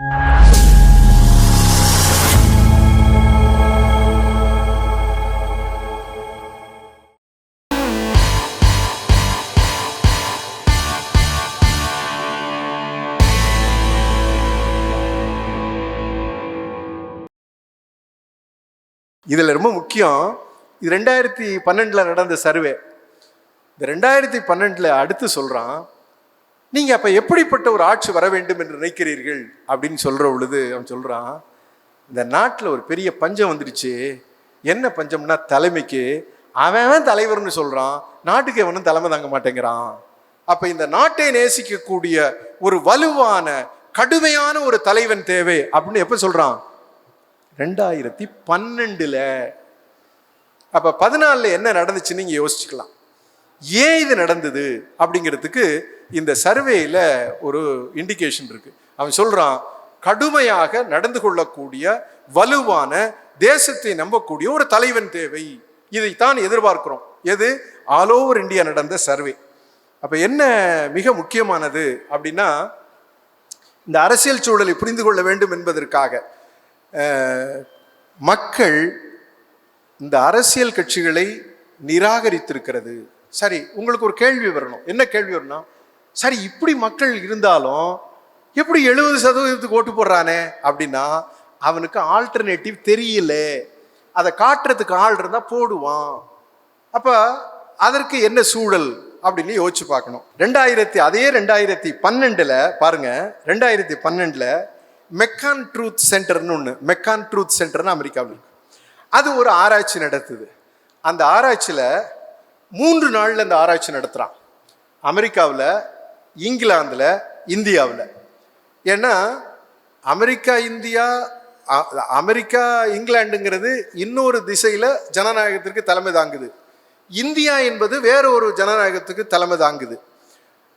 இதில் ரொம்ப முக்கியம் இது ரெண்டாயிரத்தி பன்னெண்டில் நடந்த சர்வே. இந்த ரெண்டாயிரத்தி பன்னெண்டில் அடுத்து சொல்கிறான் நீங்கள் அப்போ எப்படிப்பட்ட ஒரு ஆட்சி வர வேண்டும் என்று நினைக்கிறீர்கள் அப்படின்னு சொல்கிற பொழுது அவன் சொல்கிறான் இந்த நாட்டில் ஒரு பெரிய பஞ்சம் வந்துடுச்சு என்ன பஞ்சம்னா தலைமைக்கு அவன் தலைவர்னு சொல்கிறான் நாட்டுக்கு எவனும் தலைமை தாங்க மாட்டேங்கிறான். அப்போ இந்த நாட்டை நேசிக்கக்கூடிய ஒரு வலுவான கடுமையான ஒரு தலைவன் தேவை அப்படின்னு எப்போ சொல்கிறான் ரெண்டாயிரத்தி பன்னெண்டில். அப்போ பதினாலில் என்ன நடந்துச்சுன்னு நீங்கள் யோசிச்சுக்கலாம். ஏன் இது நடந்தது அப்படிங்கிறதுக்கு இந்த சர்வேயில் ஒரு இண்டிகேஷன் இருக்கு. அவன் சொல்றான் கடுமையாக நடந்து கொள்ளக்கூடிய வலுவான தேசத்தை நம்பக்கூடிய ஒரு தலைவன் தேவை. இதைத்தான் எதிர்பார்க்கிறோம். எது? ஆல் ஓவர் இந்தியா நடந்த சர்வே. அப்போ என்ன மிக முக்கியமானது அப்படின்னா இந்த அரசியல் சூழலை புரிந்து கொள்ள வேண்டும் என்பதற்காக மக்கள் இந்த அரசியல் கட்சிகளை நிராகரித்திருக்கிறது. சரி உங்களுக்கு ஒரு கேள்வி வரணும். என்ன கேள்வி வரணும் சரி இப்படி மக்கள் இருந்தாலும் எப்படி எழுபது சதவீதத்துக்கு ஓட்டு போடுறானே அப்படின்னா அவனுக்கு ஆல்டர்னேட்டிவ் தெரியல. அதை காட்டுறதுக்கு ஆள் இருந்தால் போடுவான். அப்போ அதற்கு என்ன சூழல் அப்படின்னு யோசிச்சு பார்க்கணும். ரெண்டாயிரத்தி அதே ரெண்டாயிரத்தி பன்னெண்டில் பாருங்க ரெண்டாயிரத்தி பன்னெண்டில் மெக்கான் ட்ரூத் சென்டர்னு ஒன்று மெக்கான் ட்ரூத் சென்டர்னு அமெரிக்காவில் இருக்கு. அது ஒரு ஆராய்ச்சி நடத்துது. அந்த ஆராய்ச்சியில் மூன்று நாளில் இந்த ஆராய்ச்சி நடத்துகிறான் அமெரிக்காவில் இங்கிலாந்தில் இந்தியாவில். ஏன்னா அமெரிக்கா இந்தியா அமெரிக்கா இங்கிலாண்டுங்கிறது இன்னொரு திசையில் ஜனநாயகத்திற்கு தலைமை தாங்குது. இந்தியா என்பது வேற ஒரு ஜனநாயகத்துக்கு தலைமை தாங்குது.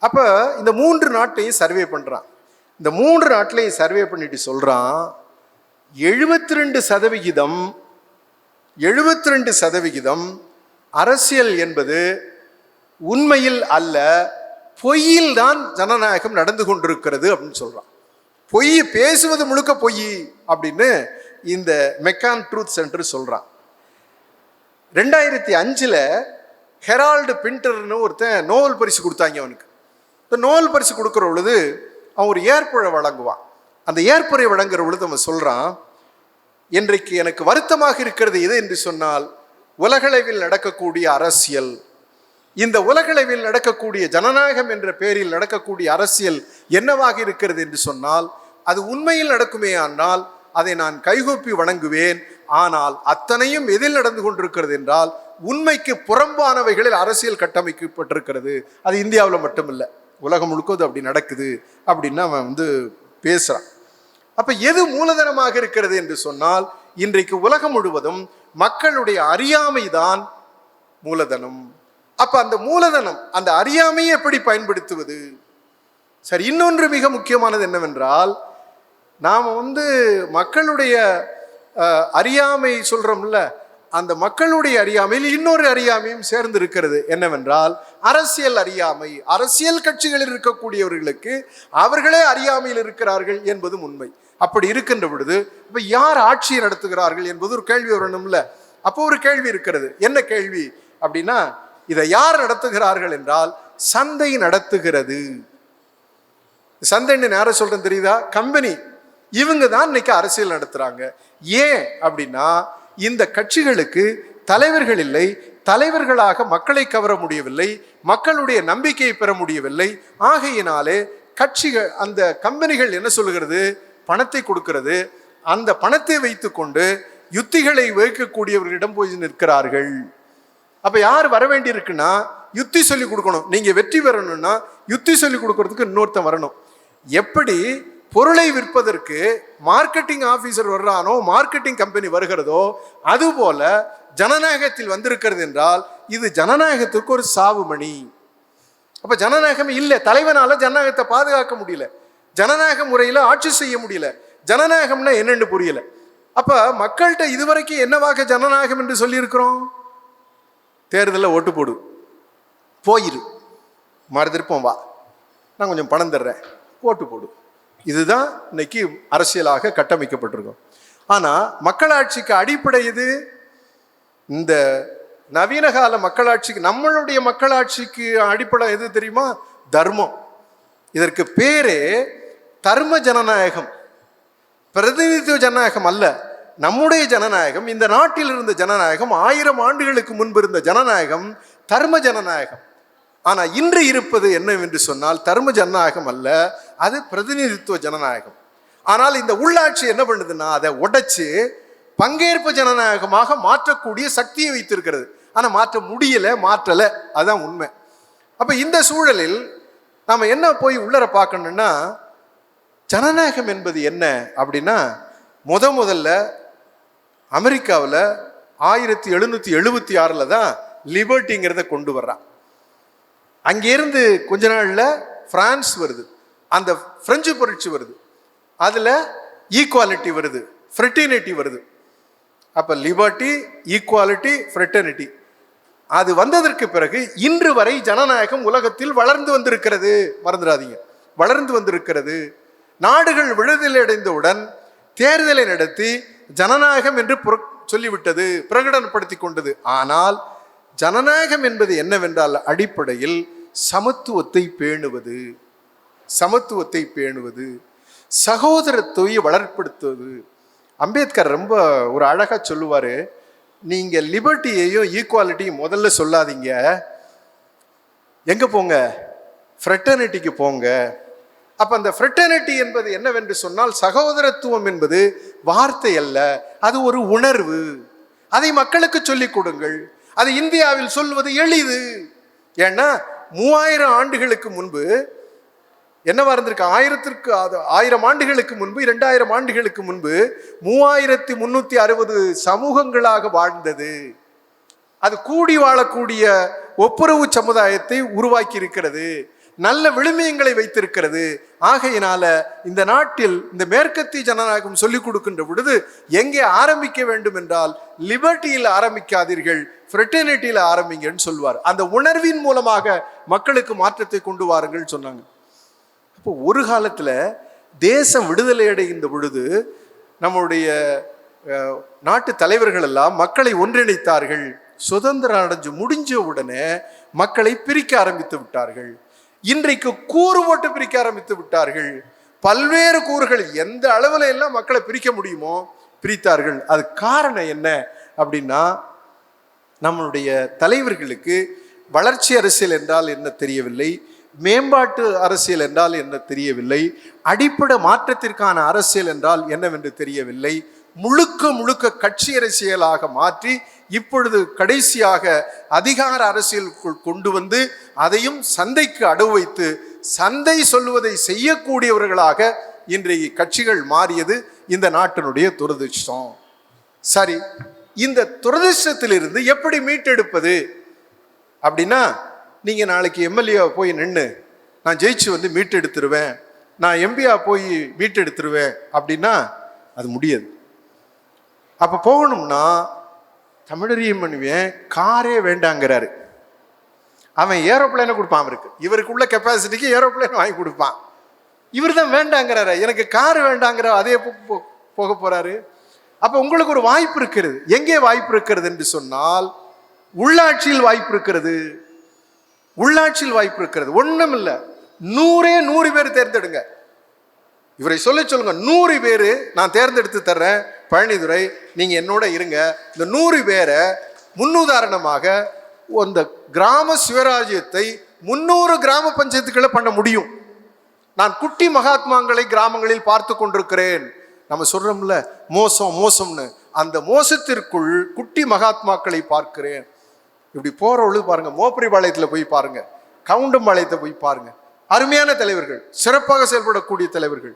அப்போ இந்த மூன்று நாட்டையும் சர்வே பண்ணுறான் இந்த மூன்று நாட்டிலையும் சர்வே பண்ணிட்டு சொல்கிறான் எழுபத்தி ரெண்டு சதவிகிதம் எழுபத்தி ரெண்டு சதவிகிதம் அரசியல் என்பது உண்மையில் அல்ல பொய்யில் தான் ஜனநாயகம் நடந்து கொண்டிருக்கிறது அப்படின்னு சொல்கிறான் பொய் பேசுவது முழுக்க பொய் அப்படின்னு இந்த மெக்கான் ட்ரூத் சென்டர் சொல்கிறான் ரெண்டாயிரத்தி அஞ்சில் ஹெரால்டு பிண்டர்னு ஒருத்தன் நோவல் பரிசு கொடுத்தாங்க அவனுக்கு. இந்த நோவல் பரிசு கொடுக்குற பொழுது அவன் ஒரு ஏற்புழை வழங்குவான். அந்த ஏற்புரை வழங்குற பொழுது அவன் சொல்கிறான் இன்றைக்கு எனக்கு வருத்தமாக இருக்கிறது எது? என்று சொன்னால் உலகளவில் நடக்கக்கூடிய அரசியல். இந்த உலகளவில் நடக்கக்கூடிய ஜனநாயகம் என்ற பெயரில் நடக்கக்கூடிய அரசியல் என்னவாக இருக்கிறது என்று சொன்னால் அது உண்மையில் நடக்குமே ஆனால் அதை நான் கைகூப்பி வணங்குவேன். ஆனால் அத்தனையும் எதில் நடந்து கொண்டிருக்கிறது என்றால் உண்மைக்கு புறம்பானவைகளில் அரசியல் கட்டமைக்கப்பட்டிருக்கிறது. அது இந்தியாவில் மட்டுமில்லை. உலகம் முழுக்கது அப்படி நடக்குது அப்படின்னு அவன் வந்து பேசுகிறான் அப்போ எது மூலதனமாக இருக்கிறது என்று சொன்னால் இன்றைக்கு உலகம் முழுவதும் மக்களுடைய அறியாமை தான் மூலதனம். அப்ப அந்த மூலதனம் அந்த அறியாமையை எப்படி பயன்படுத்துவது? சரி இன்னொன்று மிக முக்கியமானது என்னவென்றால் நாம் வந்து மக்களுடைய அறியாமை சொல்றோம்ல அந்த மக்களுடைய அறியாமையில் இன்னொரு அறியாமையும் சேர்ந்து இருக்கிறது என்னவென்றால் அரசியல் அறியாமை. அரசியல் கட்சிகளில் இருக்கக்கூடியவர்களுக்கு அவர்களே அறியாமையில் இருக்கிறார்கள் என்பதும் உண்மை. அப்படி இருக்கின்ற பொழுது இப்போ யார் ஆட்சியை நடத்துகிறார்கள் என்பது ஒரு கேள்வி வரணும்ல அப்போ ஒரு கேள்வி இருக்கிறது. என்ன கேள்வி? அப்படின்னா இதை யார் நடத்துகிறார்கள் என்றால் சந்தை நடத்துகிறது. சந்தைன்னு நேரம் சொல்றேன் தெரியுதா? கம்பெனி. இவங்க தான் இன்னைக்கு அரசியல் நடத்துறாங்க. ஏன் அப்படின்னா இந்த கட்சிகளுக்கு தலைவர்கள் இல்லை தலைவர்களாக மக்களை கவர முடியவில்லை மக்களுடைய நம்பிக்கையை பெற முடியவில்லை. ஆகையினாலே கட்சிகள் அந்த கம்பெனிகள் என்ன சொல்லுகிறது? பணத்தை கொடுக்கிறது. அந்த பணத்தை வைத்துக்கொண்டு யுத்திகளை வைக்கக்கூடியவர்களிடம் போய் நிற்கிறார்கள். அப்ப யார் வர வேண்டியிருக்குன்னா யுத்தி சொல்லி கொடுக்கணும். நீங்க வெற்றி பெறணும்னா யுத்தி சொல்லி கொடுக்கறதுக்கு இன்னொருத்தன் வரணும். எப்படி பொருளை விற்பதற்கு மார்க்கெட்டிங் ஆஃபீஸர் வர்றானோ மார்க்கெட்டிங் கம்பெனி வருகிறதோ அதுபோல ஜனநாயகத்தில் வந்திருக்கிறது என்றால் இது ஜனநாயகத்துக்கு ஒரு சாவுமணி. அப்ப ஜனநாயகம் இல்லை. தலைவனால ஜனநாயகத்தை பாதுகாக்க முடியல. ஜனநாயக முறையில் ஆட்சி செய்ய முடியல. ஜனநாயகம்னா என்னென்னு புரியல. அப்போ மக்கள்கிட்ட இதுவரைக்கும் என்னவாக ஜனநாயகம் என்று சொல்லியிருக்கிறோம்? தேர்தலில் ஓட்டு போடு. போயிரு. மறு திருப்பம் வா. நான் கொஞ்சம் பணம் தர்றேன். ஓட்டு போடு. இதுதான் இன்னைக்கு அரசியலாக கட்டமைக்கப்பட்டிருக்கும். ஆனால் மக்களாட்சிக்கு அடிப்படை இது இந்த நவீன கால மக்களாட்சிக்கு நம்மளுடைய மக்களாட்சிக்கு அடிப்படை எது தெரியுமா? தர்மம். இதற்கு பேரே தர்ம ஜனநாயகம் பிரதிநிதித்துவ ஜனநாயகம் அல்ல நம்முடைய ஜனநாயகம் இந்த நாட்டில் இருந்த ஜனநாயகம் ஆயிரம் ஆண்டுகளுக்கு முன்பு இருந்த ஜனநாயகம் தர்ம ஜனநாயகம். ஆனால் இன்று இருப்பது என்னவென்று சொன்னால் தர்ம ஜனநாயகம் அல்ல அது பிரதிநிதித்துவ ஜனநாயகம். ஆனால் இந்த உள்ளாட்சி என்ன பண்ணுதுன்னா அதை உடைச்சு பங்கேற்பு ஜனநாயகமாக மாற்றக்கூடிய சக்தியை வைத்திருக்கிறது. ஆனால் மாற்ற முடியல மாற்றலை அதுதான் உண்மை. அப்போ இந்த சூழலில் நாம் என்ன போய் உள்ளர பார்க்கணுன்னா ஜனநாயகம் என்பது என்ன அப்படின்னா முத முதல்ல அமெரிக்காவில் ஆயிரத்தி எழுநூற்றி எழுபத்தி ஆறில் தான் லிபர்ட்டிங்கிறத கொண்டு வர்றான் அங்கேருந்து கொஞ்ச நாளில் ஃப்ரான்ஸ் வருது. அந்த ஃப்ரெஞ்சு புரட்சி வருது. அதில் ஈக்குவாலிட்டி வருது. ஃப்ரெட்டினிட்டி வருது. அப்போ லிபர்ட்டி ஈக்குவாலிட்டி ஃப்ரெட்டர்னிட்டி. அது வந்ததற்கு பிறகு இன்று வரை ஜனநாயகம் உலகத்தில் வளர்ந்து வந்திருக்கிறது. மறந்துடாதீங்க. வளர்ந்து வந்திருக்கிறது. நாடுகள் விடுதலை அடைந்தவுடன் தேர்தலை நடத்தி ஜனநாயகம் என்று புற- சொல்லிவிட்டது பிரகடனப்படுத்தி கொண்டது. ஆனால் ஜனநாயகம் என்பது என்னவென்றால் அடிப்படையில் சமத்துவத்தை பேணுவது. சமத்துவத்தை பேணுவது. சகோதரத்துவத்தை வளர்ப்படுத்துவது. அம்பேத்கர் ரொம்ப ஒரு அழகாக சொல்லுவார். நீங்கள் லிபர்ட்டியையும் ஈக்குவாலிட்டியும் முதல்ல சொல்லாதீங்க. எங்கே போங்க? ஃப்ரெட்டர்னிட்டிக்கு போங்க. அப்போ அந்த ஃப்ரெட்டர்னிட்டி என்பது என்னவென்று சொன்னால் சகோதரத்துவம் என்பது வார்த்தை அல்ல அது ஒரு உணர்வு. அதை மக்களுக்கு சொல்லிக் கொடுங்கள். அது இந்தியாவில் சொல்வது எளிது. ஏன்னா மூவாயிரம் ஆண்டுகளுக்கு முன்பு என்னவா இருந்திருக்கு? ஆயிரத்திற்கு அது ஆயிரம் ஆண்டுகளுக்கு முன்பு இரண்டாயிரம் ஆண்டுகளுக்கு முன்பு மூவாயிரத்தி முன்னூத்தி அறுபது சமூகங்களாக வாழ்ந்தது. அது கூடி வாழக்கூடிய ஒப்புரவு சமுதாயத்தை உருவாக்கி இருக்கிறது நல்ல விழுமியங்களை வைத்திருக்கிறது. ஆகையினால இந்த நாட்டில் இந்த மேற்கத்திய ஜனநாயகம் சொல்லிக் கொடுக்கின்ற பொழுது எங்கே ஆரம்பிக்க வேண்டும் என்றால் லிபர்ட்டியில் ஆரம்பிக்காதீர்கள் ஃப்ரெட்டர்னிட்டியில் ஆரம்பிங்கன்னு சொல்வார் அந்த உணர்வின் மூலமாக மக்களுக்கு மாற்றத்தை கொண்டு வாருங்கள் சொன்னாங்க. அப்போ ஒரு காலத்தில் தேசம் விடுதலை அடைகின்ற பொழுது நம்முடைய நாட்டு தலைவர்கள் எல்லாம் மக்களை ஒன்றிணைத்தார்கள். சுதந்திரம் அடைஞ்சு முடிஞ்ச உடனே மக்களை பிரிக்க ஆரம்பித்து விட்டார்கள். இன்றைக்கு கூறு போட்டு பிரிக்க ஆரம்பித்து விட்டார்கள். பல்வேறு கூறுகள் எந்த அளவுல எல்லாம் மக்களை பிரிக்க முடியுமோ பிரித்தார்கள். அது காரணம் என்ன அப்படின்னா நம்மளுடைய தலைவர்களுக்கு வளர்ச்சி அரசியல் என்றால் என்ன தெரியவில்லை மேம்பாட்டு அரசியல் என்றால் என்ன தெரியவில்லை அடிப்படை மாற்றத்திற்கான அரசியல் என்றால் என்னவென்று தெரியவில்லை முழுக்க முழுக்க கட்சி அரசியலாக மாற்றி இப்பொழுது கடைசியாக அதிகார அரசியலுக்குள் கொண்டு வந்து அதையும் சந்தைக்கு அடவு வைத்து சந்தை சொல்லுவதை செய்யக்கூடியவர்களாக இன்றைய கட்சிகள் மாறியது இந்த நாட்டினுடைய துரதிர்ஷ்டம். சரி இந்த துரதிர்ஷ்டத்திலிருந்து எப்படி மீட்டெடுப்பது? அப்படின்னா நீங்கள் நாளைக்கு எம்எல்ஏவை போய் நின்று நான் ஜெயிச்சு வந்து மீட்டெடுத்துருவேன் நான் எம்பியா போய் மீட்டெடுத்துருவேன் அப்படின்னா அது முடியாது. அப்போ போகணும்னா தமிழறியும் பண்ணுவேன்? காரே வேண்டாங்கிறாரு. அவன் ஏரோப்ளைனை கொடுப்பான் அவருக்கு. இவருக்கு உள்ள கெப்பாசிட்டிக்கு ஏரோப்ளேன் வாங்கி கொடுப்பான். இவர் தான் வேண்டாங்கிறாரு. எனக்கு கார் வேண்டாங்கிற அதே போ- போக போறாரு. அப்போ உங்களுக்கு ஒரு வாய்ப்பு இருக்கிறது. எங்கே வாய்ப்பு இருக்கிறது என்று சொன்னால் உள்ளாட்சியில் வாய்ப்பு இருக்கிறது. உள்ளாட்சியில் வாய்ப்பு இருக்கிறது. ஒன்றும் இல்லை. நூறே நூறு பேர் தேர்ந்தெடுங்க. இவரை சொல்ல சொல்லுங்க. நூறு பேர் நான் தேர்ந்தெடுத்து தர்றேன். பழனிதுரை நீங்கள் என்னோட இருங்க. இந்த நூறு பேரை முன்னுதாரணமாக அந்த கிராம சிவராஜ்யத்தை முன்னூறு கிராம பஞ்சாயத்துக்களை பண்ண முடியும். நான் குட்டி மகாத்மாங்களை கிராமங்களில் பார்த்து கொண்டிருக்கிறேன். நம்ம சொல்கிறோம்ல மோசம் மோசம்னு. அந்த மோசத்திற்குள் குட்டி மகாத்மாக்களை பார்க்கிறேன். இப்படி போற பொழுது பாருங்க மோப்பரிபாளையத்தில் போய் பாருங்கள் கவுண்டம்பாளையத்தை போய் பாருங்கள் அருமையான தலைவர்கள் சிறப்பாக செயல்படக்கூடிய தலைவர்கள்.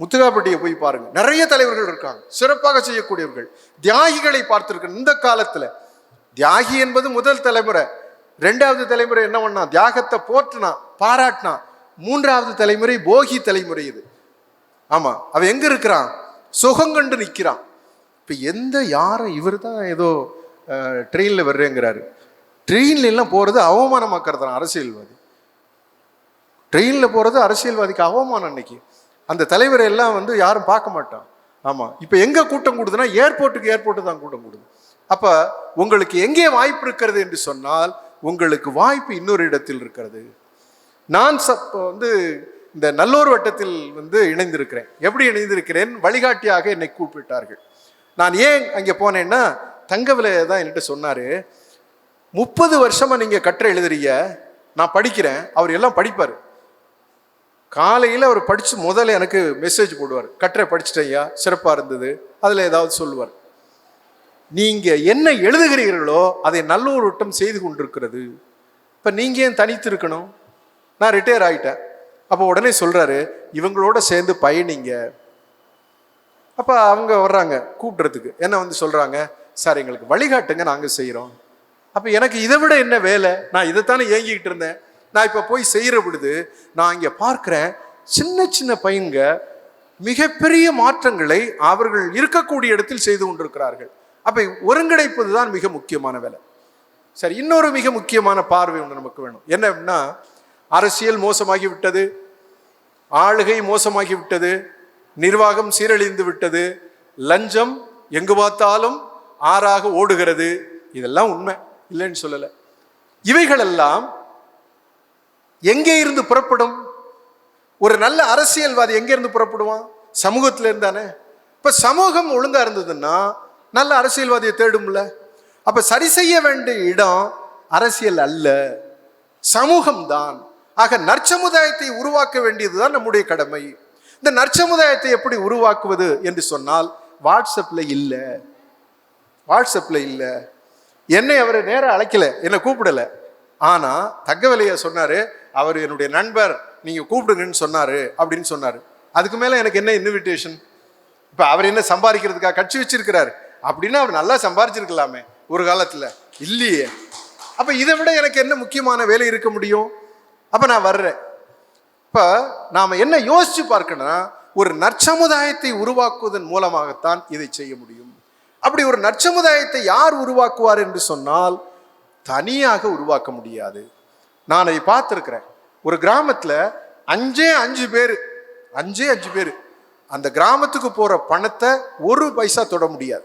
முத்துகாபட்டியை போய் பாருங்க. நிறைய தலைவர்கள் இருக்காங்க. சிறப்பாக செய்யக்கூடியவர்கள். தியாகிகளை பார்த்துருக்க இந்த காலத்தில் தியாகி என்பது முதல் தலைமுறை. ரெண்டாவது தலைமுறை என்ன பண்ணா தியாகத்தை போற்றுனா பாராட்டினா மூன்றாவது தலைமுறை போகி தலைமுறை இது. ஆமாம் அவன் எங்கே இருக்கிறான்? சுகம் கண்டு நிற்கிறான். இப்போ எந்த யாரை இவர் தான் ஏதோ ட்ரெயினில் வர்றேங்கிறாரு. ட்ரெயின்ல எல்லாம் போறது அவமானமாக்குறது அரசியல்வாதி. ட்ரெயினில் போகிறது அரசியல்வாதிக்கு அவமானம் அன்னைக்கு. அந்த தலைவரை எல்லாம் வந்து யாரும் பார்க்க மாட்டான். ஆமாம் இப்போ எங்கே கூட்டம் கூடுதுன்னா ஏர்போர்ட்டுக்கு ஏர்போர்ட்டு தான் கூட்டம் கூடுது. அப்போ உங்களுக்கு எங்கே வாய்ப்பு இருக்கிறது என்று சொன்னால் உங்களுக்கு வாய்ப்பு இன்னொரு இடத்தில் இருக்கிறது. நான் சப் வந்து இந்த நல்லோர் வட்டத்தில் வந்து இணைந்திருக்கிறேன். எப்படி இணைந்திருக்கிறேன்? வழிகாட்டியாக என்னை கூப்பிட்டார்கள். நான் ஏன் அங்கே போனேன்னா தங்கவிலை தான் என்கிட்ட சொன்னார். முப்பது வருஷமாக நீங்கள் கற்ற எழுதுறீங்க நான் படிக்கிறேன் அவர் எல்லாம் படிப்பார். காலையில் அவர் படித்து முதல்ல எனக்கு மெசேஜ் போடுவார். கட்டுரை படிச்சிட்டேன் ஐயா சிறப்பாக இருந்தது. அதில் ஏதாவது சொல்லுவார். நீங்கள் என்ன எழுதுகிறீர்களோ அதை நல்லூர் வட்டம் செய்து கொண்டிருக்கிறது. இப்போ நீங்கள் ஏன் தனித்து இருக்கணும் நான் ரிட்டையர் ஆகிட்டேன் அப்போ உடனே சொல்கிறாரு இவங்களோட சேர்ந்து பயணிங்க. அப்போ அவங்க வர்றாங்க கூப்பிடுறதுக்கு. என்ன வந்து சொல்கிறாங்க சார் எங்களுக்கு வழிகாட்டுங்க நாங்கள் செய்கிறோம் அப்போ எனக்கு இதை விட என்ன வேலை? நான் இதைத்தானே ஏங்கிக்கிட்டு இருந்தேன். நான் இப்போ போய் செய்கிற பொழுது நான் இங்கே பார்க்குறேன் சின்ன சின்ன பையன்க மிகப்பெரிய மாற்றங்களை அவர்கள் இருக்கக்கூடிய இடத்தில் செய்து கொண்டிருக்கிறார்கள். அப்போ ஒருங்கிணைப்பது தான் மிக முக்கியமான வேலை. சரி இன்னொரு மிக முக்கியமான பார்வை ஒன்று நமக்கு வேணும். என்ன அப்படின்னா அரசியல் மோசமாகி விட்டது ஆளுகை மோசமாகி விட்டது நிர்வாகம் சீரழிந்து விட்டது லஞ்சம் எங்கு பார்த்தாலும் ஆறாக ஓடுகிறது. இதெல்லாம் உண்மை இல்லைன்னு சொல்லலை. இவைகளெல்லாம் எங்கே இருந்து புறப்படும்? ஒரு நல்ல அரசியல்வாதி எங்கேருந்து புறப்படுவான்? சமூகத்தில் இருந்தானே. இப்போ சமூகம் ஒழுங்காக இருந்ததுன்னா நல்ல அரசியல்வாதியை தேடும்ல. அப்போ சரி செய்ய வேண்டிய இடம் அரசியல் அல்ல. சமூகம்தான். ஆக நற்சமுதாயத்தை உருவாக்க வேண்டியதுதான் நம்முடைய கடமை. இந்த நற்சமுதாயத்தை எப்படி உருவாக்குவது என்று சொன்னால் வாட்ஸ்அப்பில் இல்லை. வாட்ஸ்அப்பில் இல்லை. என்னை அவர் நேரம் அழைக்கல. என்னை கூப்பிடல. ஆனால் தகவலையை சொன்னார் அவர் என்னுடைய நண்பர் நீங்கள் கூப்பிடுங்கன்னு சொன்னார் அப்படின்னு சொன்னார். அதுக்கு மேலே எனக்கு என்ன இன்விடேஷன் இப்போ அவர் என்ன சம்பாதிக்கிறதுக்காக கட்சி வச்சிருக்கிறாரு. அப்படின்னா அவர் நல்லா சம்பாரிச்சிருக்கலாமே ஒரு காலத்தில். இல்லையே. அப்போ இதை விட எனக்கு என்ன முக்கியமான வேலை இருக்க முடியும்? அப்போ நான் வர்றேன். இப்போ நாம் என்ன யோசித்து பார்க்கணும்னா ஒரு நற்சமுதாயத்தை உருவாக்குவதன் மூலமாகத்தான் இதை செய்ய முடியும். அப்படி ஒரு நற்சமுதாயத்தை யார் உருவாக்குவார் என்று சொன்னால் தனியாக உருவாக்க முடியாது. நான் அதை பார்த்துருக்குறேன். ஒரு கிராமத்தில் அஞ்சே அஞ்சு பேர் அஞ்சே அஞ்சு பேர் அந்த கிராமத்துக்கு போகிற பணத்தை ஒரு பைசா தொட முடியாது.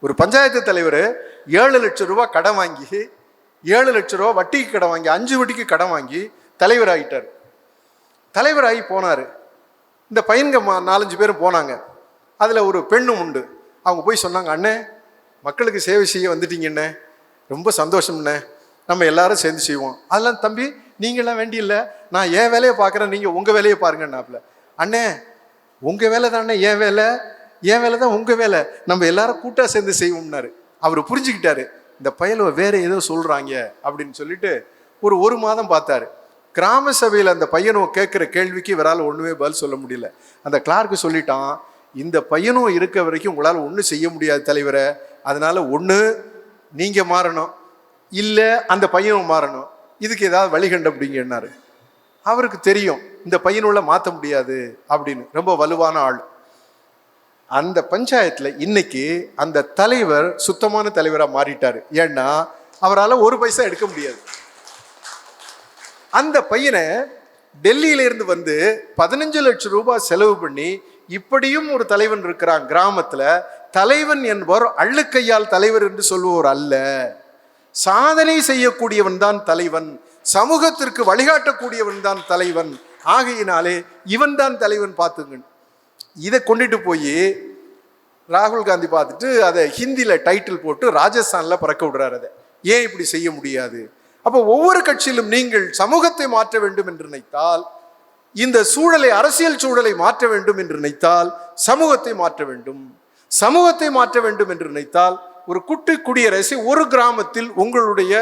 ஒரு பஞ்சாயத்து தலைவர் ஏழு லட்சம் ரூபா கடன் வாங்கி ஏழு லட்ச ரூபா வட்டிக்கு கடன் வாங்கி அஞ்சு வட்டிக்கு கடன் வாங்கி தலைவர் ஆகிட்டார் தலைவராகி போனார். இந்த பையன்க மா- நாலஞ்சு பேரும் போனாங்க. அதில் ஒரு பெண்ணும் உண்டு. அவங்க போய் சொன்னாங்க அண்ணே மக்களுக்கு சேவை செய்ய வந்துட்டீங்கண்ணே ரொம்ப சந்தோஷம்ண்ணே நம்ம எல்லாரும் சேர்ந்து செய்வோம். அதெல்லாம் தம்பி நீங்களாம் வேண்டியில்ல நான் என் வேலையை பார்க்குறேன் நீங்கள் உங்கள் வேலையை பாருங்கன்னாப்புல. அண்ணே உங்கள் வேலை தானே என் வேலை? என் வேலை தான் உங்கள் வேலை. நம்ம எல்லாரும் கூட்டாக சேர்ந்து செய்வோம்னாரு. அவர் புரிஞ்சுக்கிட்டாரு. இந்த பயலுவ வேற ஏதோ சொல்கிறாங்க அப்படின்னு சொல்லிட்டு ஒரு ஒரு மாதம் பார்த்தாரு. கிராம சபையில் அந்த பையனும் கேட்குற கேள்விக்கு இவரால் ஒன்றுமே பதில் சொல்ல முடியல. அந்த கிளார்க்கு சொல்லிட்டான் இந்த பையனும் இருக்க வரைக்கும் உங்களால் ஒன்றும் செய்ய முடியாது தலைவரை. அதனால ஒன்று நீங்கள் மாறணும். இல்லை அந்த பையனும் மாறணும். இதுக்கு ஏதாவது வழி கண்டுபிடிங்கன்னாரு. அவருக்கு தெரியும் இந்த பையனுள்ள மாற்ற முடியாது அப்படின்னு. ரொம்ப வலுவான ஆள். அந்த பஞ்சாயத்தில் இன்னைக்கு அந்த தலைவர் சுத்தமான தலைவராக மாறிட்டார். ஏன்னா அவரால் ஒரு பைசா எடுக்க முடியாது. அந்த பையனை டெல்லியிலேருந்து வந்து பதினஞ்சு லட்சம் ரூபாய் செலவு பண்ணி இப்படியும் ஒரு தலைவன் இருக்கிறான் கிராமத்தில். தலைவன் என்பவர் அள்ளுக்கையால் தலைவர் என்று சொல்லுவோர் அல்ல. சாதனை செய்யக்கூடியவன் தான் தலைவன் சமூகத்திற்கு வழிகாட்டக்கூடியவன் தான் தலைவன். ஆகையினாலே இவன் தான் தலைவன் பார்த்துங்க இதை கொண்டுட்டு போய் ராகுல் காந்தி பார்த்துட்டு அதை ஹிந்தியில் டைட்டில் போட்டு ராஜஸ்தானில் பறக்க விடுறாரு அதை. ஏன் இப்படி செய்ய முடியாது? அப்போ ஒவ்வொரு கட்சியிலும் நீங்கள் சமூகத்தை மாற்ற வேண்டும் என்று நினைத்தால் இந்த சூழலை அரசியல் சூழலை மாற்ற வேண்டும் என்று நினைத்தால் சமூகத்தை மாற்ற வேண்டும். சமூகத்தை மாற்ற வேண்டும் என்று நினைத்தால் ஒரு குட்டி குடியரசை ஒரு கிராமத்தில் உங்களுடைய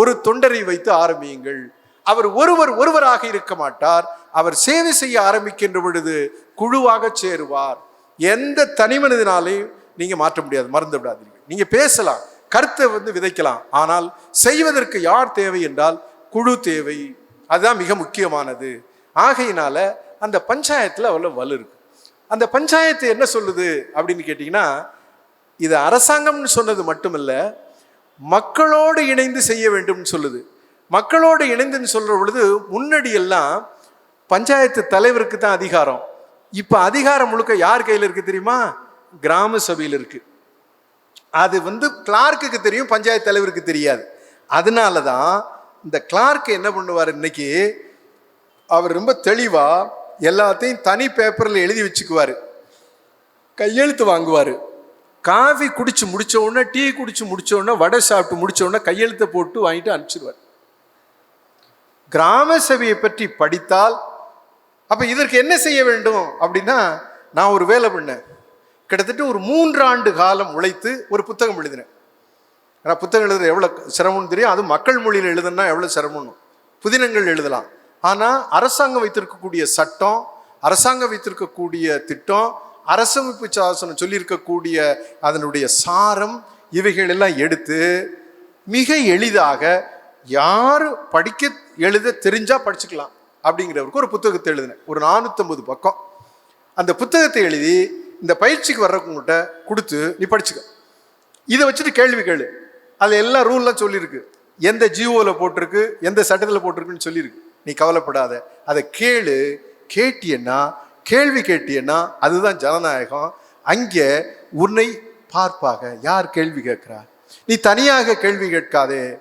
ஒரு தொண்டரை வைத்து ஆரம்பியுங்கள். அவர் ஒருவர் ஒருவராக இருக்க மாட்டார். அவர் சேவை செய்ய ஆரம்பிக்கின்ற பொழுது குழுவாக சேருவார். எந்த தனி மனிதனாலையும் மாற்ற முடியாது மறந்து விடாதீர்கள். நீங்கள் பேசலாம் கருத்தை வந்து விதைக்கலாம். ஆனால் செய்வதற்கு யார் தேவை என்றால் குழு தேவை. அதுதான் மிக முக்கியமானது. ஆகையினால அந்த பஞ்சாயத்தில் அவ்வளோ வலு இருக்கு. அந்த பஞ்சாயத்து என்ன சொல்லுது அப்படின்னு கேட்டிங்கன்னா இது அரசாங்கம்னு சொன்னது மட்டுமல்ல மக்களோடு இணைந்து செய்ய வேண்டும்னு சொல்லுது. மக்களோடு இணைந்துன்னு சொல்கிற பொழுது முன்னாடி எல்லாம் பஞ்சாயத்து தலைவருக்கு தான் அதிகாரம். இப்போ அதிகாரம் முழுக்க யார் கையில் இருக்குது தெரியுமா? கிராம சபையில் இருக்குது அது வந்து கிளார்க்குக்கு தெரியும் பஞ்சாயத்து தலைவருக்கு தெரியாது. அதனால தான் இந்த கிளார்க் என்ன பண்ணுவார் இன்னைக்கு? அவர் ரொம்ப தெளிவாக எல்லாத்தையும் தனி பேப்பரில் எழுதி வச்சுக்குவார். கையெழுத்து வாங்குவார். காஃபி குடிச்சு முடிச்ச உடனே டீ குடிச்சு முடிச்ச உடனே வடை சாப்பிட்டு முடிச்ச உடனே கையெழுத்தை போட்டு வாங்கிட்டு அனுப்பிச்சிடுவார் கிராம சபையை பற்றி படித்தால் அப்ப இதற்கு என்ன செய்ய வேண்டும் அப்படின்னா நான் ஒரு வேலை பண்ணேன். கிட்டத்தட்ட ஒரு மூன்று ஆண்டு காலம் உழைத்து ஒரு புத்தகம் எழுதினேன். ஆனால் புத்தகம் எழுதுறது எவ்வளோ சிரமம்னு தெரியும். அது மக்கள் மொழியில் எழுதுனா எவ்வளோ சிரமம்னு. புதினங்கள் எழுதலாம். ஆனால் அரசாங்கம் வைத்திருக்கக்கூடிய சட்டம் அரசாங்கம் வைத்திருக்கக்கூடிய திட்டம் அரசமைப்பு சாசனம் சொல்லியிருக்கக்கூடிய அதனுடைய சாரம் இவைகள் எல்லாம் எடுத்து மிக எளிதாக யார் படிக்க எழுத தெரிஞ்சா படிச்சுக்கலாம் அப்படிங்கிறவருக்கு ஒரு புத்தகத்தை எழுதினேன். ஒரு நானூற்றம்பது பக்கம். அந்த புத்தகத்தை எழுதி இந்த பயிற்சிக்கு வர்றவங்ககிட்ட கொடுத்து நீ படிச்சுக்க. இதை வச்சுட்டு கேள்வி கேளு. அதில் எல்லா ரூல்லாம் சொல்லியிருக்கு. எந்த ஜிஓவில் போட்டிருக்கு எந்த சட்டத்தில் போட்டிருக்குன்னு சொல்லியிருக்கு. நீ கவலைப்படாத. அதை கேளு. கேட்டியன்னா கேள்வி கேட்டீன்னா அதுதான் ஜனநாயகம். அங்கே உன்னை பார்ப்பாக. யார் கேள்வி கேட்கிறா? நீ தனியாக கேள்வி கேட்காதே.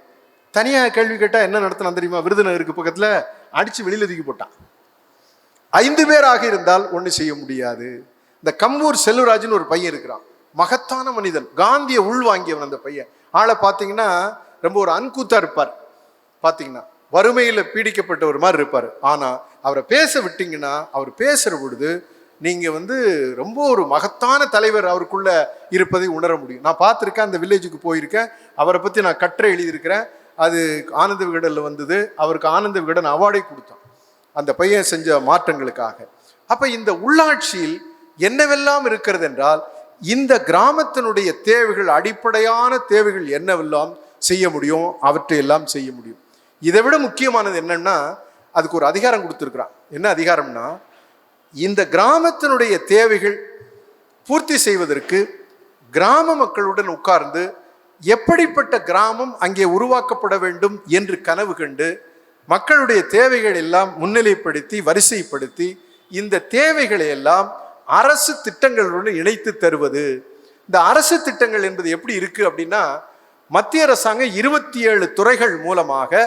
தனியாக கேள்வி கேட்டால் என்ன நடத்தினா தெரியுமா? விருதுநகருக்கு பக்கத்தில். அடித்து வெளியில் தூக்கி போட்டான் ஐந்து பேராக இருந்தால் ஒன்று செய்ய முடியாது. இந்த கம்பூர் செல்வராஜ்னு ஒரு பையன் இருக்கிறான். மகத்தான மனிதன். காந்தியை உள்வாங்கியவன் அந்த பையன். ஆளை பார்த்தீங்கன்னா ரொம்ப ஒரு அன்கூத்தா இருப்பார். பார்த்தீங்கன்னா. வறுமையில் பீடிக்கப்பட்ட ஒரு மாதிரி இருப்பார். ஆனால் அவரை பேச விட்டீங்கன்னா அவர் பேசுகிற பொழுது நீங்கள் வந்து ரொம்ப ஒரு மகத்தான தலைவர் அவருக்குள்ள இருப்பதை உணர முடியும். நான் பார்த்துருக்கேன் அந்த வில்லேஜுக்கு போயிருக்கேன். அவரை பற்றி நான் கற்றை எழுதியிருக்கிறேன். அது ஆனந்த விகடனில் வந்தது. அவருக்கு ஆனந்த விகடன் அவார்டே கொடுத்தோம் அந்த பையன் செஞ்ச மாற்றங்களுக்காக. அப்போ இந்த உள்ளாட்சியில் என்னவெல்லாம் இருக்கிறது என்றால் இந்த கிராமத்தினுடைய தேவைகள் அடிப்படையான தேவைகள் என்னவெல்லாம் செய்ய முடியும் அவற்றை எல்லாம் செய்ய முடியும். இதை விட முக்கியமானது என்னன்னா அதுக்கு ஒரு அதிகாரம் கொடுத்துருக்குறான். என்ன அதிகாரம்னா இந்த கிராமத்தினுடைய தேவைகள் பூர்த்தி செய்வதற்கு கிராம மக்களுடன் உட்கார்ந்து எப்படிப்பட்ட கிராமம் அங்கே உருவாக்கப்பட வேண்டும் என்று கனவு கண்டு மக்களுடைய தேவைகள் எல்லாம் முன்னிலைப்படுத்தி வரிசைப்படுத்தி இந்த தேவைகளை எல்லாம் அரசு திட்டங்களுடன் இணைத்து தருவது. இந்த அரசு திட்டங்கள் என்பது எப்படி இருக்குது அப்படின்னா மத்திய அரசாங்கம் இருபத்தி ஏழு துறைகள் மூலமாக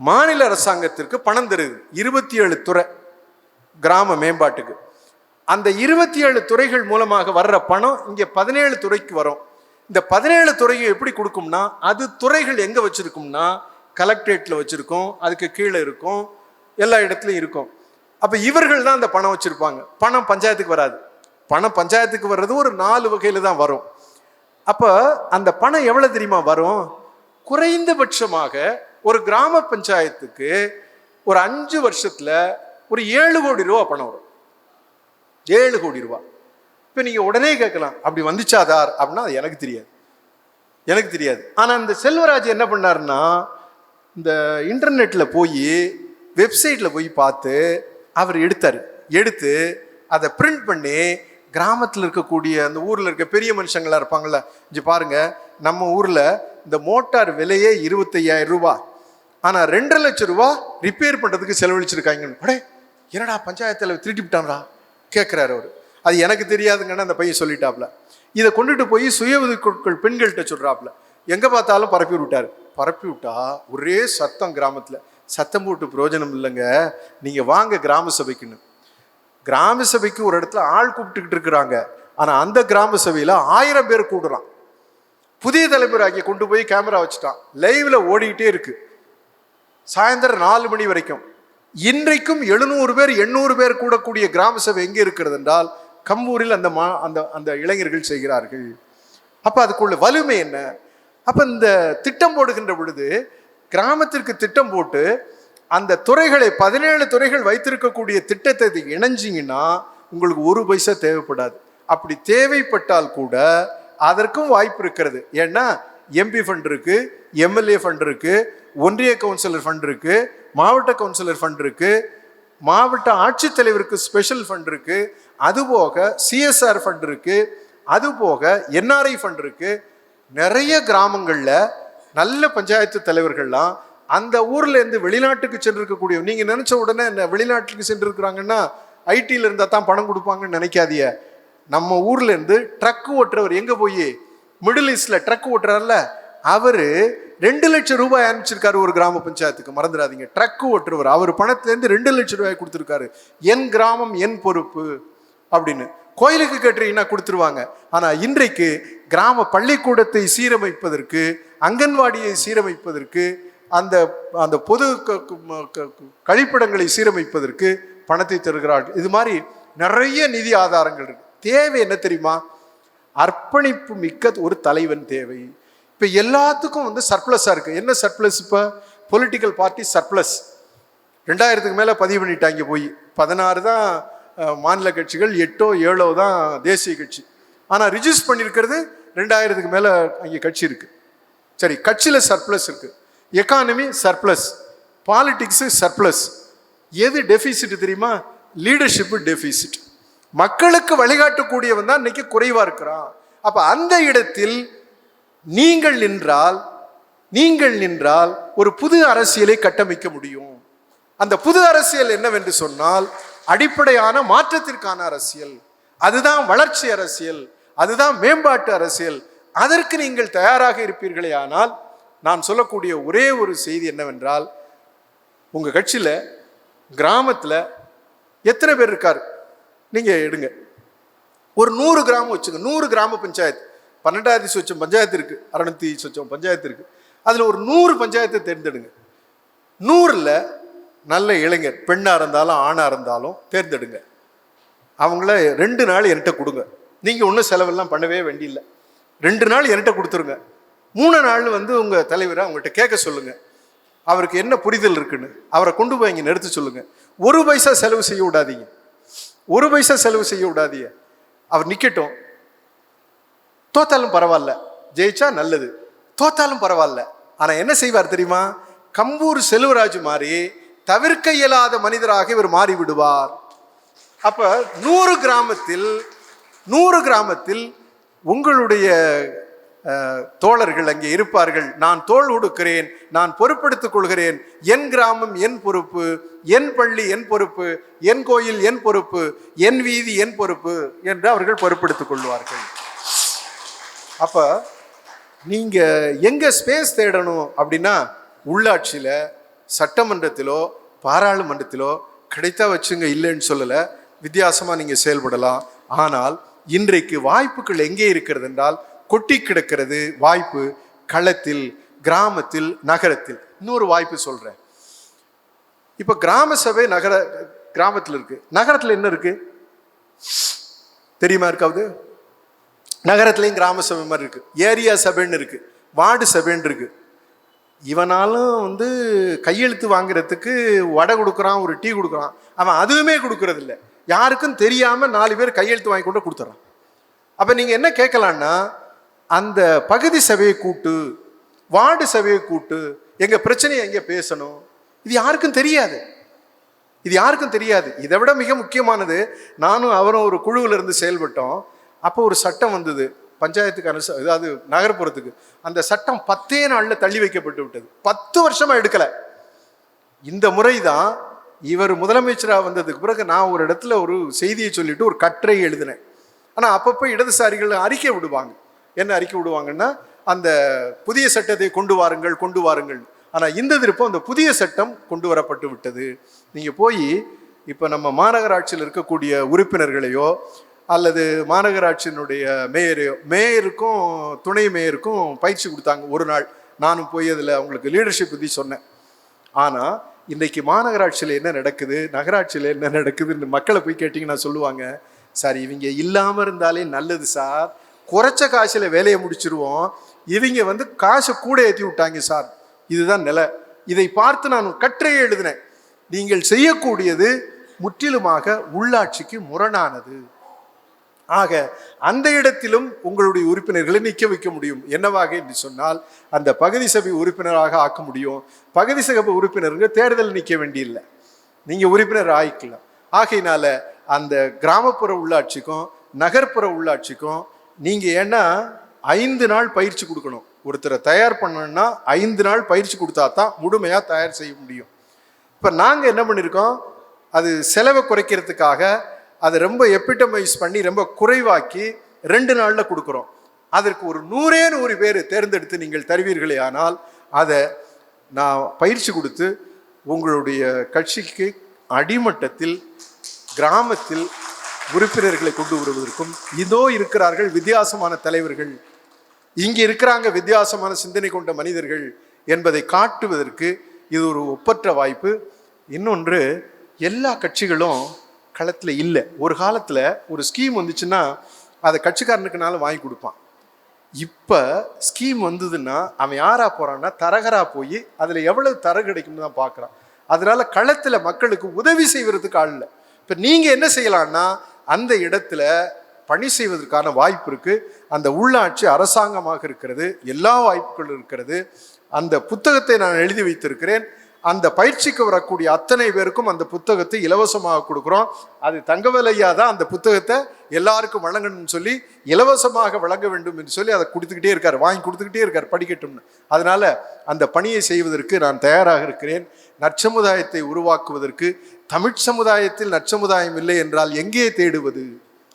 மாநில அரசாங்கத்திற்கு பணம் தருது இருபத்தி ஏழு துறை கிராம மேம்பாட்டுக்கு. அந்த இருபத்தி ஏழு துறைகள் மூலமாக வர்ற பணம் இங்கே பதினேழு துறைக்கு வரும். இந்த பதினேழு துறையும் எப்படி கொடுக்கும்னா அது துறைகள் எங்கே வச்சுருக்கும்னா கலெக்டரேட்டில் வச்சுருக்கோம் அதுக்கு கீழே இருக்கும் எல்லா இடத்துலையும் இருக்கும். அப்போ இவர்கள் தான் அந்த பணம் வச்சுருப்பாங்க. பணம் பஞ்சாயத்துக்கு வராது. பணம் பஞ்சாயத்துக்கு வர்றது ஒரு நாலு வகையில் தான் வரும். அப்போ அந்த பணம் எவ்வளோ தெரியுமா வரும்? குறைந்தபட்சமாக ஒரு கிராம பஞ்சாயத்துக்கு ஒரு அஞ்சு வருஷத்தில் ஒரு ஏழு கோடி ரூபா பணம் வரும். ஏழு கோடி ரூபா. இப்போ நீங்கள் உடனே கேட்கலாம் அப்படி வந்துச்சாதார் அப்படின்னா அது எனக்கு தெரியாது. எனக்கு தெரியாது. ஆனால் இந்த செல்வராஜ் என்ன பண்ணாருன்னா இந்த இன்டர்நெட்டில் போய் வெப்சைட்டில் போய் பார்த்து அவர் எடுத்தார். எடுத்து அதை பிரிண்ட் பண்ணி கிராமத்தில் இருக்கக்கூடிய அந்த ஊரில் இருக்க பெரிய மனுஷங்களாக இருப்பாங்கள்ல இங்கே பாருங்க நம்ம ஊரில் இந்த மோட்டார் விலையே இருபத்தையாயிரம் ரூபாய் ஆனால் ரெண்டரை லட்சம் ரூபா ரிப்பேர் பண்ணுறதுக்கு செலவழிச்சிருக்காங்கன்னு. படே என்னடா பஞ்சாயத்தில் திருட்டி விட்டான்டா? கேட்குறாரு அவர். அது எனக்கு தெரியாதுங்கன்னு அந்த பையன் சொல்லிட்டாப்ல. இதை கொண்டுட்டு போய் சுய உதவிக்குழுக்கள் பெண்கள்கிட்ட சொல்கிறாப்புல எங்கே பார்த்தாலும் பரப்பி விட்டாரு. பரப்பி விட்டா ஒரே சத்தம் கிராமத்தில். சத்தம் போட்டு பிரயோஜனம் இல்லைங்க. நீங்கள் வாங்க கிராம சபைக்குன்னு. கிராம சபைக்கு ஒரு இடத்துல ஆள் கூப்பிட்டுக்கிட்டு இருக்கிறாங்க. ஆனால் அந்த கிராம சபையில் ஆயிரம் பேர் கூடுறான். புதிய தலைமுறையாக்கி கொண்டு போய் கேமரா வச்சுட்டான். லைவில் ஓடிக்கிட்டே இருக்குது சாயந்தரம் நாலு மணி வரைக்கும். இன்றைக்கும் எழுநூறு பேர் எண்ணூறு பேர் கூடக்கூடிய கிராம சபை எங்கே இருக்கிறது என்றால் கம்பூரில் அந்த மா அந்த அந்த இளைஞர்கள் செய்கிறார்கள். அப்போ அதுக்குள்ள வலிமை என்ன? அப்போ இந்த திட்டம் போடுகின்ற பொழுது கிராமத்திற்கு திட்டம் போட்டு அந்த துறைகளை பதினேழு துறைகள் வைத்திருக்கக்கூடிய திட்டத்தை இணைஞ்சிங்கன்னா உங்களுக்கு ஒரு பைசா தேவைப்படாது. அப்படி தேவைப்பட்டால் கூட அதற்கும் வாய்ப்பு இருக்கிறது. ஏன்னா எம்பி ஃபண்ட் இருக்குது எம்எல்ஏ ஃபண்ட் இருக்குது ஒன்றிய கவுன்சிலர் ஃபண்ட் இருக்கு மாவட்ட கவுன்சிலர் ஃபண்ட் இருக்கு மாவட்ட ஆட்சித்தலைவருக்கு ஸ்பெஷல் ஃபண்ட் இருக்கு அதுபோக சிஎஸ்ஆர் ஃபண்ட் இருக்கு அதுபோக என்ஆர்ஐ ஃபண்ட் இருக்கு. நிறைய கிராமங்களில் நல்ல பஞ்சாயத்து தலைவர்கள்லாம் அந்த ஊர்ல இருந்து வெளிநாட்டுக்கு சென்றிருக்கக்கூடிய நீங்க நினைச்ச உடனே என்ன வெளிநாட்டுக்கு சென்றிருக்கிறாங்கன்னா ஐடியில் இருந்தால் தான் பணம் கொடுப்பாங்கன்னு நினைக்காதீங்க. நம்ம ஊர்ல இருந்து ட்ரக் ஓட்டுறவர் எங்க போய்? மிடில் ஈஸ்ட்ல ட்ரக் ஓட்டுறாருல அவரு ரெண்டு லட்சம் ரூபாய் அனுப்பிச்சிருக்காரு ஒரு கிராம பஞ்சாயத்துக்கு. மறந்துடாதீங்க. ட்ரக் ஓட்டுறவர். அவர் பணத்திலேருந்து ரெண்டு லட்சம் ரூபாய் கொடுத்துருக்காரு. என் கிராமம் என் பொறுப்பு அப்படின்னு. கோயிலுக்கு கேட்டீங்கன்னா கொடுத்துருவாங்க. ஆனால் இன்றைக்கு கிராம பள்ளிக்கூடத்தை சீரமைப்பதற்கு அங்கன்வாடியை சீரமைப்பதற்கு அந்த அந்த பொது க- க- கழிப்பிடங்களை சீரமைப்பதற்கு பணத்தை தருகிறார்கள் இது மாதிரி நிறைய நிதி ஆதாரங்கள் இருக்கு. தேவை என்ன தெரியுமா? அர்ப்பணிப்பு மிக்க ஒரு தலைவன் தேவை. இப்போ எல்லாத்துக்கும் வந்து சர்ப்ளஸாக இருக்குது என்ன சர்ப்ளஸ் இப்போ? பொலிட்டிக்கல் பார்ட்டி சர்ப்ளஸ் ரெண்டாயிரத்துக்கு மேலே பதிவு பண்ணிட்டாங்க போய். பதினாறு தான் மாநில கட்சிகள் எட்டோ ஏழோ தான் தேசிய கட்சி. ஆனால் ரிஜிஸ்ட் பண்ணியிருக்கிறது ரெண்டாயிரத்துக்கு மேலே அங்கே கட்சி இருக்குது சரி கட்சியில் சர்ப்ளஸ் இருக்குது எக்கானமி சர்ப்ளஸ் பாலிட்டிக்ஸு சர்ப்ளஸ் எது டெஃபிசிட் தெரியுமா? லீடர்ஷிப்பு டெஃபிசிட் மக்களுக்கு வழிகாட்டக்கூடியவன் தான் இன்னைக்கு குறைவாக இருக்கிறான். அப்போ அந்த இடத்தில் நீங்கள் நின்றால் நீங்கள் நின்றால் ஒரு புது அரசியலை கட்டமைக்க முடியும். அந்த புது அரசியல் என்னவென்று சொன்னால் அடிப்படையான மாற்றத்திற்கான அரசியல். அதுதான் வளர்ச்சி அரசியல். அதுதான் மேம்பாட்டு அரசியல். அதற்கு நீங்கள் தயாராக இருப்பீர்களே ஆனால் நான் சொல்லக்கூடிய ஒரே ஒரு செய்தி என்னவென்றால் உங்கள் கட்சியில் கிராமத்தில் எத்தனை பேர் இருக்கார்? நீங்கள் எடுங்க. ஒரு நூறு கிராமம் வச்சுங்க நூறு கிராம பஞ்சாயத்து. பன்னெண்டாயிரத்தி சொச்சம் பஞ்சாயத்து இருக்கு. அறுநூத்தி சொச்சம் பஞ்சாயத்து இருக்கு. அதில் ஒரு நூறு பஞ்சாயத்தை தேர்ந்தெடுங்க. நூறில் நல்ல இளைஞர் பெண்ணாக இருந்தாலும் ஆணாக இருந்தாலும் தேர்ந்தெடுங்க. அவங்கள ரெண்டு நாள் என்கிட்ட கொடுங்க. நீங்கள் ஒன்றும் செலவெல்லாம் பண்ணவே வேண்டியில்லை. ரெண்டு நாள் என்கிட்ட கொடுத்துருங்க. மூணு நாள் வந்து உங்கள் தலைவரை அவங்கள்ட்ட கேட்க சொல்லுங்கள் அவருக்கு என்ன புரிதல் இருக்குன்னு அவரை கொண்டு போய் இங்கே நிறுத்த சொல்லுங்கள் ஒரு பைசா செலவு செய்ய விடாதீங்க. ஒரு பைசா செலவு செய்ய விடாதீங்க. அவர் நிற்கட்டும் தோத்தாலும் பரவாயில்ல. ஜெயிச்சா நல்லது. தோத்தாலும் பரவாயில்ல. ஆனால் என்ன செய்வார் தெரியுமா? கம்பூர் செல்வராஜ் மாதிரி தவிர்க்க இயலாத மனிதராக இவர் மாறி விடுவார் நூறு கிராமத்தில் நூறு கிராமத்தில் உங்களுடைய தோழர்கள் அங்கே இருப்பார்கள். நான் தோல் உடுக்கிறேன் நான் பொறுப்பெடுத்துக் கொள்கிறேன். என் கிராமம் என் பொறுப்பு என் பள்ளி என் பொறுப்பு என் கோயில் என் பொறுப்பு என் வீதி என் பொறுப்பு என்று அவர்கள் பொறுப்பெடுத்துக் கொள்வார்கள். அப்போ நீங்கள் எங்கே ஸ்பேஸ் தேடணும் அப்படின்னா உள்ளாட்சியில் சட்டமன்றத்திலோ பாராளுமன்றத்திலோ கிடைத்தா வச்சுங்க இல்லைன்னு சொல்லலை. வித்தியாசமாக நீங்கள் செயல்படலாம். ஆனால் இன்றைக்கு வாய்ப்புகள் எங்கே இருக்கிறது என்றால் கொட்டி கிடக்கிறது வாய்ப்பு களத்தில் கிராமத்தில் நகரத்தில். இன்னொரு வாய்ப்பு சொல்கிறேன் இப்போ கிராம சபை நகர கிராமத்தில் இருக்குது நகரத்தில் என்ன இருக்குது தெரியுமா இருக்காவது? நகரத்துலேயும் கிராம சபை மாதிரி இருக்குது ஏரியா சபைன்னு இருக்குது வார்டு சபைன்னு இருக்குது இவனாலும் வந்து கையெழுத்து வாங்குறதுக்கு வடை கொடுக்குறான் ஒரு டீ கொடுக்குறான். அவன் அதுவுமே கொடுக்குறதில்ல. யாருக்கும் தெரியாமல் நாலு பேர் கையெழுத்து வாங்கி கொண்டு கொடுத்துட்றான் அப்போ நீங்கள் என்ன கேட்கலான்னா அந்த பகுதி சபையை கூட்டு வார்டு சபையை கூட்டு எங்கள் பிரச்சனையை எங்கே பேசணும்? இது யாருக்கும் தெரியாது. இது யாருக்கும் தெரியாது. இதை விட மிக முக்கியமானது நானும் அவரும் ஒரு குழுவில் இருந்து செயல்பட்டோம். அப்போ ஒரு சட்டம் வந்தது. பஞ்சாயத்துக்கு அனுச அதாவது நகர்ப்புறத்துக்கு. அந்த சட்டம் பத்தே நாளில் தள்ளி வைக்கப்பட்டு விட்டது. பத்து வருஷமாக எடுக்கலை. இந்த முறை தான் இவர் முதலமைச்சராக வந்ததுக்கு பிறகு நான் ஒரு இடத்துல ஒரு செய்தியை சொல்லிட்டு ஒரு கட்டுரை எழுதினேன். ஆனால் அப்பப்போ இடதுசாரிகள் அறிக்கை விடுவாங்க. என்ன அறிக்கை விடுவாங்கன்னா அந்த புதிய சட்டத்தை கொண்டு வாருங்கள் கொண்டு வாருங்கள். ஆனால் இந்த திருப்பம் அந்த புதிய சட்டம் கொண்டு வரப்பட்டு விட்டது. நீங்கள் போய் இப்போ நம்ம மாநகராட்சியில் இருக்கக்கூடிய உறுப்பினர்களையோ அல்லது மாநகராட்சியினுடைய மேயரையோ மேயருக்கும் துணை மேயருக்கும் பயிற்சி கொடுத்தாங்க ஒரு நாள். நானும் போய் அதில் அவங்களுக்கு லீடர்ஷிப் பற்றி சொன்னேன். ஆனால் இன்றைக்கி மாநகராட்சியில் என்ன நடக்குது நகராட்சியில் என்ன நடக்குதுன்னு மக்களை போய் கேட்டிங்கன்னா சொல்லுவாங்க சார் இவங்க இல்லாமல் இருந்தாலே நல்லது சார். குறைச்ச காசில் வேலையை முடிச்சிருவோம். இவங்க வந்து காசை கூட ஏற்றி விட்டாங்க சார். இதுதான் நிலை. இதை பார்த்து நான் கற்றையை எழுதினேன். நீங்கள் செய்யக்கூடியது முற்றிலுமாக உள்ளாட்சிக்கு முரணானது. ஆக அந்த இடத்திலும் உங்களுடைய உறுப்பினர்களை நிற்க வைக்க முடியும். என்னவாக என்று சொன்னால் அந்த பகுதி சபை உறுப்பினராக ஆக்க முடியும். பகுதி சபை உறுப்பினருங்க தேர்தல் நிற்க வேண்டியில்லை. நீங்கள் உறுப்பினர் ஆயிக்கலாம். ஆகையினால அந்த கிராமப்புற உள்ளாட்சிக்கும் நகர்ப்புற உள்ளாட்சிக்கும் நீங்கள் ஏன்னா ஐந்து நாள் பயிற்சி கொடுக்கணும். ஒருத்தரை தயார் பண்ணணும்னா ஐந்து நாள் பயிற்சி கொடுத்தா தான் முழுமையாக தயார் செய்ய முடியும். இப்போ நாங்கள் என்ன பண்ணியிருக்கோம் அது செலவை குறைக்கிறதுக்காக அதை ரொம்ப எப்பிட்டமைஸ் பண்ணி ரொம்ப குறைவாக்கி ரெண்டு நாளில் கொடுக்குறோம். அதற்கு ஒரு நூறே நூறு பேர் தேர்ந்தெடுத்து நீங்கள் தருவீர்களே ஆனால் அதை நான் பயிற்சி கொடுத்து உங்களுடைய கட்சிக்கு அடிமட்டத்தில் கிராமத்தில் உறுப்பினர்களை கொண்டு வருவதற்கும் இதோ இருக்கிறார்கள் வித்தியாசமான தலைவர்கள் இங்கே இருக்கிறாங்க வித்தியாசமான சிந்தனை கொண்ட மனிதர்கள் என்பதை காட்டுவதற்கு இது ஒரு ஒப்பற்ற வாய்ப்பு. இன்னொன்று எல்லா கட்சிகளும் களத்தில் இல்லை. ஒரு காலத்தில் ஒரு ஸ்கீம் வந்துச்சுன்னா அதை கட்சிக்காரனுக்குனாலும் வாங்கி கொடுப்பான். இப்போ ஸ்கீம் வந்ததுன்னா அவன் யாரா போகிறான்னா தரகராக போய் அதில் எவ்வளவு தரகு கிடைக்கும்னு தான் பார்க்குறான் அதனால களத்தில் மக்களுக்கு உதவி செய்வதற்கு ஆள் இல்லை. இப்போ நீங்கள் என்ன செய்யலான்னா அந்த இடத்துல பணி செய்வதற்கான வாய்ப்பு இருக்குது அந்த உள்ளாட்சி அரசாங்கமாக இருக்கிறது எல்லா வாய்ப்புகளும் இருக்கிறது. அந்த புத்தகத்தை நான் எழுதி வைத்திருக்கிறேன். அந்த பயிற்சிக்கு வரக்கூடிய அத்தனை பேருக்கும் அந்த புத்தகத்தை இலவசமாக கொடுக்குறோம். அது தங்கவேலையா தான் அந்த புத்தகத்தை எல்லாருக்கும் வழங்கணும்னு சொல்லி இலவசமாக வழங்க வேண்டும் என்று சொல்லி அதை கொடுத்துக்கிட்டே இருக்கார். வாங்கி கொடுத்துக்கிட்டே இருக்கார் படிக்கட்டும்னு. அதனால அந்த பணியை செய்வதற்கு நான் தயாராக இருக்கிறேன். நற்சமுதாயத்தை உருவாக்குவதற்கு தமிழ் சமுதாயத்தில் நற்சமுதாயம் இல்லை என்றால் எங்கே தேடுவது?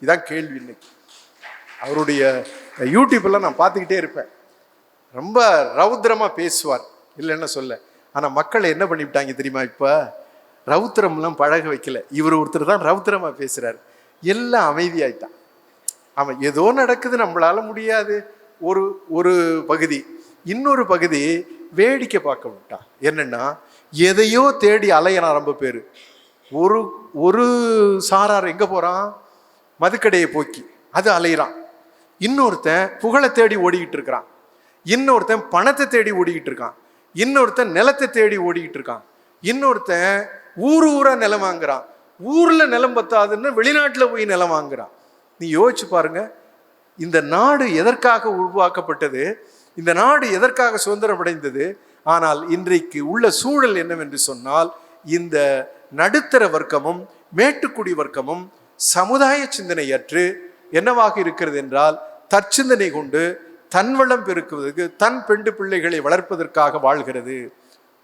இதான் கேள்வி இன்னைக்கு. அவருடைய யூடியூப்லாம் நான் பார்த்துக்கிட்டே இருப்பேன். ரொம்ப ரௌத்ரமாக பேசுவார். இல்லைன்னு சொல்ல. ஆனால் மக்கள் என்ன பண்ணிவிட்டாங்க தெரியுமா இப்போ? ரவுத்திரம்லாம் பழக வைக்கல. இவர் ஒருத்தர் தான் ரவுத்திரமாக பேசுகிறார் எல்லாம் அமைதியாயிட்டான். ஆமாம் ஏதோ நடக்குது நம்மளால முடியாது. ஒரு ஒரு பகுதி. இன்னொரு பகுதி வேடிக்கை பார்க்க விட்டான். என்னென்னா எதையோ தேடி அலையறான் ரொம்ப பேர். ஒரு ஒரு சாரார் எங்கே போகிறான் மதுக்கடையை போக்கி. அது அலையிறான். இன்னொருத்தன் புகழை தேடி ஓடிக்கிட்டு இருக்கிறான். இன்னொருத்தன் பணத்தை தேடி ஓடிக்கிட்டு இருக்கான். இன்னொருத்தன் நிலத்தை தேடி ஓடிக்கிட்டு இருக்கான் இன்னொருத்தன் ஊர் ஊரா நிலம் வாங்குறான். ஊர்ல நிலம் பத்தாதுன்னு வெளிநாட்டில் போய் நிலம் வாங்குறான். நீ யோசிச்சு பாருங்க. இந்த நாடு எதற்காக உருவாக்கப்பட்டது? இந்த நாடு எதற்காக சுதந்திரம் அடைந்தது ஆனால் இன்றைக்கு உள்ள சூழல் என்னவென்று சொன்னால் இந்த நடுத்தர வர்க்கமும் மேட்டுக்குடி வர்க்கமும் சமுதாய சிந்தனையற்று என்னவாக இருக்கிறது என்றால் தற்சிந்தனை கொண்டு தன் வளம் பெருக்குவதற்கு தன் பெண்டு பிள்ளைகளை வளர்ப்பதற்காக வாழ்கிறது.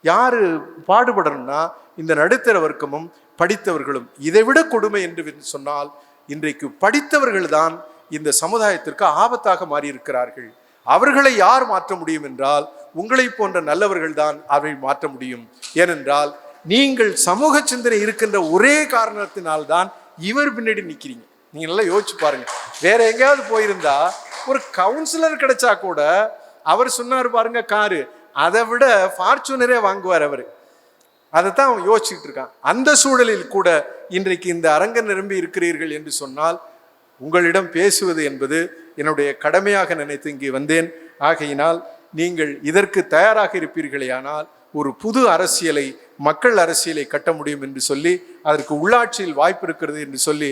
யாரு பாடுபடணும்னா இந்த நடுத்தர வர்க்கமும் படித்தவர்களும். இதைவிட கொடுமை என்று சொன்னால் இன்றைக்கு படித்தவர்கள் தான் இந்த சமுதாயத்திற்கு ஆபத்தாக மாறியிருக்கிறார்கள். அவர்களை யார் மாற்ற முடியும் என்றால் உங்களை போன்ற நல்லவர்கள் தான் அதை மாற்ற முடியும். ஏனென்றால் நீங்கள் சமூக சிந்தனை இருக்கின்ற ஒரே காரணத்தினால்தான் இவர் பின்னாடி நிற்கிறீங்க நீங்க நல்லா யோசிச்சு பாருங்க. வேற எங்கேயாவது போயிருந்தா ஒரு கவுன்சிலர் கிடைச்சா கூட அவர் சொன்னார் பாருங்க காரு. அதை விட ஃபார்ச்சுனரே வாங்குவார் அவர். அதைத்தான் அவன் யோசிச்சுட்டு இருக்கான். அந்த சூழலில் கூட இன்றைக்கு இந்த அரங்க நிரம்பி இருக்கிறீர்கள் என்று சொன்னால் உங்களிடம் பேசுவது என்பது என்னுடைய கடமையாக நினைத்து இங்கே வந்தேன். ஆகையினால் நீங்கள் இதற்கு தயாராக இருப்பீர்களேயானால் ஒரு புது அரசியலை மக்கள் அரசியலை கட்ட முடியும் என்று சொல்லி அதற்கு உள்ளாட்சியில் வாய்ப்பு இருக்கிறது என்று சொல்லி